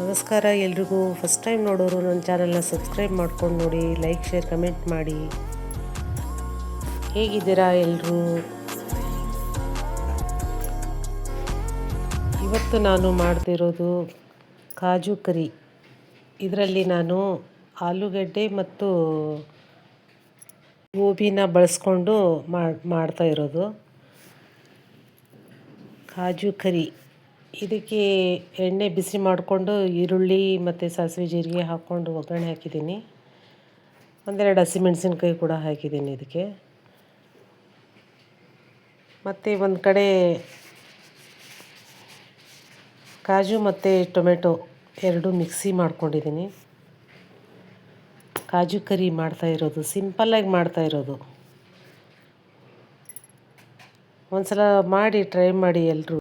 ನಮಸ್ಕಾರ, ಎಲ್ರಿಗೂ first time ನೋಡೋರು ನನ್ನ ಚಾನಲ್ನ ಸಬ್ಸ್ಕ್ರೈಬ್ ಮಾಡ್ಕೊಂಡು ನೋಡಿ ಲೈಕ್ ಶೇರ್ ಕಮೆಂಟ್ ಮಾಡಿ. ಹೇಗಿದ್ದೀರಾ ಎಲ್ಲರೂ ಇವತ್ತು ನಾನು ಮಾಡ್ತಿರೋದು ಕಾಜು ಕರಿ. ಇದರಲ್ಲಿ ನಾನು ಆಲೂಗಡ್ಡೆ ಮತ್ತು ಗೋಬಿನ ಬಳಸ್ಕೊಂಡು ಮಾಡ್ತಾ ಇರೋದು. ಕಾಜು ಕರಿ. ಇದಕ್ಕೆ ಎಣ್ಣೆ ಬಿಸಿ ಮಾಡಿಕೊಂಡು ಈರುಳ್ಳಿ ಮತ್ತು ಸಾಸಿವೆ ಜೀರಿಗೆ ಹಾಕ್ಕೊಂಡು ಒಗ್ಗರಣೆ ಹಾಕಿದ್ದೀನಿ. ಒಂದೆರಡು ಹಸಿಮೆಣಸಿನ್ಕಾಯಿ ಕೂಡ ಹಾಕಿದ್ದೀನಿ ಇದಕ್ಕೆ. ಮತ್ತು ಒಂದು ಕಡೆ ಕಾಜು ಮತ್ತು ಟೊಮೆಟೊ ಎರಡು ಮಿಕ್ಸಿ ಮಾಡ್ಕೊಂಡಿದ್ದೀನಿ. ಕಾಜು ಕರಿ ಮಾಡ್ತಾ ಇರೋದು ಸಿಂಪಲ್ಲಾಗಿ ಮಾಡ್ತಾ ಇರೋದು. ಒಂದು ಸಲ ಮಾಡಿ ಟ್ರೈ ಮಾಡಿ ಎಲ್ಲರೂ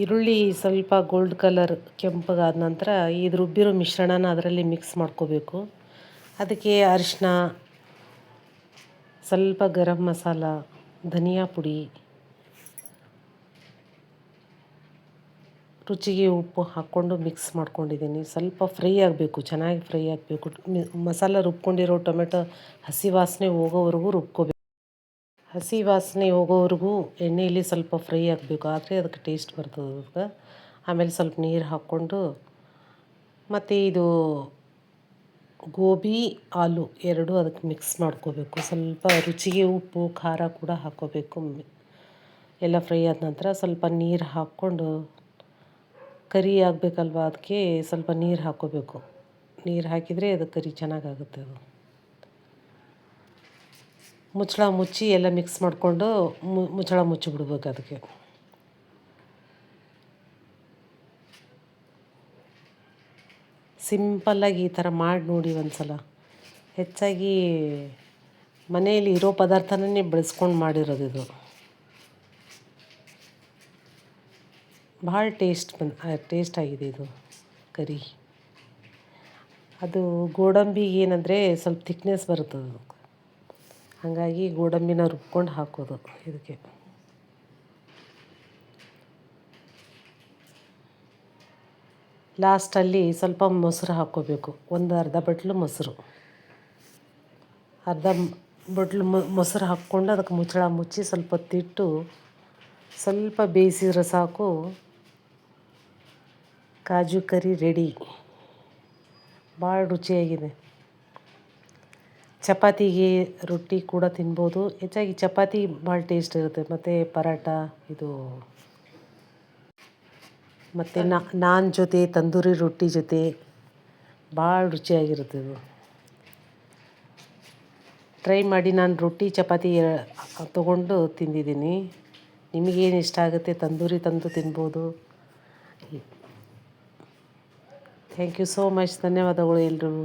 ಈರುಳ್ಳಿ ಸ್ವಲ್ಪ ಗೋಲ್ಡ್ ಕಲರ್ ಕೆಂಪಗಾದ ನಂತರ ಇದು ರುಬ್ಬಿರೋ ಮಿಶ್ರಣನ ಅದರಲ್ಲಿ ಮಿಕ್ಸ್ ಮಾಡ್ಕೋಬೇಕು. ಅದಕ್ಕೆ ಅರಿಶಿನ ಸ್ವಲ್ಪ ಗರಂ ಮಸಾಲ, ಧನಿಯಾ ಪುಡಿ, ರುಚಿಗೆ ಉಪ್ಪು ಹಾಕ್ಕೊಂಡು ಮಿಕ್ಸ್ ಮಾಡ್ಕೊಂಡಿದ್ದೀನಿ. ಸ್ವಲ್ಪ ಫ್ರೈ ಆಗಬೇಕು, ಚೆನ್ನಾಗಿ ಫ್ರೈ ಆಗಬೇಕು. ಮಸಾಲ ರುಬ್ಕೊಂಡಿರೋ ಟೊಮೆಟೊ ಹಸಿ ವಾಸನೆ ಹೋಗೋವರೆಗೂ ರುಬ್ಕೋಬೇಕು. ಹಸಿ ವಾಸನೆ ಹೋಗೋವರೆಗೂ ಎಣ್ಣೆಯಲ್ಲಿ ಸ್ವಲ್ಪ ಫ್ರೈ ಆಗಬೇಕು. ಆದರೆ ಅದಕ್ಕೆ ಟೇಸ್ಟ್ ಬರ್ತದೆ ಅದಕ್ಕೆ ಆಮೇಲೆ ಸ್ವಲ್ಪ ನೀರು ಹಾಕ್ಕೊಂಡು ಮತ್ತು ಇದು ಗೋಬಿ, ಆಲೂ ಎರಡು ಅದಕ್ಕೆ ಮಿಕ್ಸ್ ಮಾಡ್ಕೋಬೇಕು. ಸ್ವಲ್ಪ ರುಚಿಗೆ ಉಪ್ಪು, ಖಾರ ಕೂಡ ಹಾಕ್ಕೋಬೇಕು ಎಲ್ಲ ಫ್ರೈ ಆದ ನಂತರ ಸ್ವಲ್ಪ ನೀರು ಹಾಕ್ಕೊಂಡು ಕರಿ ಆಗಬೇಕಲ್ವ ಅದಕ್ಕೆ ಸ್ವಲ್ಪ ನೀರು ಹಾಕ್ಕೋಬೇಕು ನೀರು ಹಾಕಿದರೆ ಅದು ಕರಿ ಚೆನ್ನಾಗಾಗುತ್ತೆ ಅದು. ಮುಚ್ಚಳ ಮುಚ್ಚಿ ಎಲ್ಲ ಮಿಕ್ಸ್ ಮಾಡಿಕೊಂಡು ಮುಚ್ಚಳ ಮುಚ್ಚಿಬಿಡ್ಬೇಕು ಅದಕ್ಕೆ. ಸಿಂಪಲ್ಲಾಗಿ ಈ ಥರ ಮಾಡಿ ನೋಡಿ ಒಂದು ಸಲ ಹೆಚ್ಚಾಗಿ ಮನೆಯಲ್ಲಿ ಇರೋ ಪದಾರ್ಥನೇ ಬಳಸ್ಕೊಂಡು ಮಾಡಿರೋದು ಇದು. ಭಾಳ ಟೇಸ್ಟ್ ಬನ್ ಟೇಸ್ಟ್ ಆಗಿದೆ ಇದು ಕರಿ. ಅದು ಗೋಡಂಬಿಗೆ ಏನಂದರೆ ಸ್ವಲ್ಪ ಥಿಕ್ನೆಸ್ ಬರುತ್ತದೆ ಹಾಗಾಗಿ ಗೋಡಂಬಿನ ರುಬ್ಕೊಂಡು ಹಾಕೋದು ಇದಕ್ಕೆ. ಲಾಸ್ಟಲ್ಲಿ ಸ್ವಲ್ಪ ಮೊಸರು ಹಾಕ್ಕೋಬೇಕು ಒಂದು ಅರ್ಧ ಬಟ್ಲು ಮೊಸರು. ಅರ್ಧ ಬಟ್ಲು ಮೊಸರು ಹಾಕ್ಕೊಂಡು ಅದಕ್ಕೆ ಮುಚ್ಚಳ ಮುಚ್ಚಿ ಸ್ವಲ್ಪ ಹೊತ್ತಿಟ್ಟು ಸ್ವಲ್ಪ ಬೇಯಿಸಿದ್ರೆ ಸಾಕು. ಕಾಜು ಕರಿ ರೆಡಿ. ಭಾಳ ರುಚಿಯಾಗಿದೆ. ಚಪಾತಿಗೆ ರೊಟ್ಟಿ ಕೂಡ ತಿನ್ಬೋದು. ಹೆಚ್ಚಾಗಿ ಚಪಾತಿ ಭಾಳ ಟೇಸ್ಟ್ ಇರುತ್ತೆ. ಮತ್ತು ಪರಾಟ ಇದು ಮತ್ತು ನಾನ್ ಜೊತೆ ತಂದೂರಿ ರೊಟ್ಟಿ ಜೊತೆ ಭಾಳ ರುಚಿಯಾಗಿರುತ್ತೆ ಇದು. ಟ್ರೈ ಮಾಡಿ ನಾನು ರೊಟ್ಟಿ, ಚಪಾತಿ ತೊಗೊಂಡು ತಿಂದಿದ್ದೀನಿ. ನಿಮಗೇನು ಇಷ್ಟ ಆಗುತ್ತೆ? ತಂದೂರಿ ತಂದು ತಿನ್ಬೋದು. ಥ್ಯಾಂಕ್ ಯು ಸೋ ಮಚ್ ಧನ್ಯವಾದಗಳು ಎಲ್ಲರೂ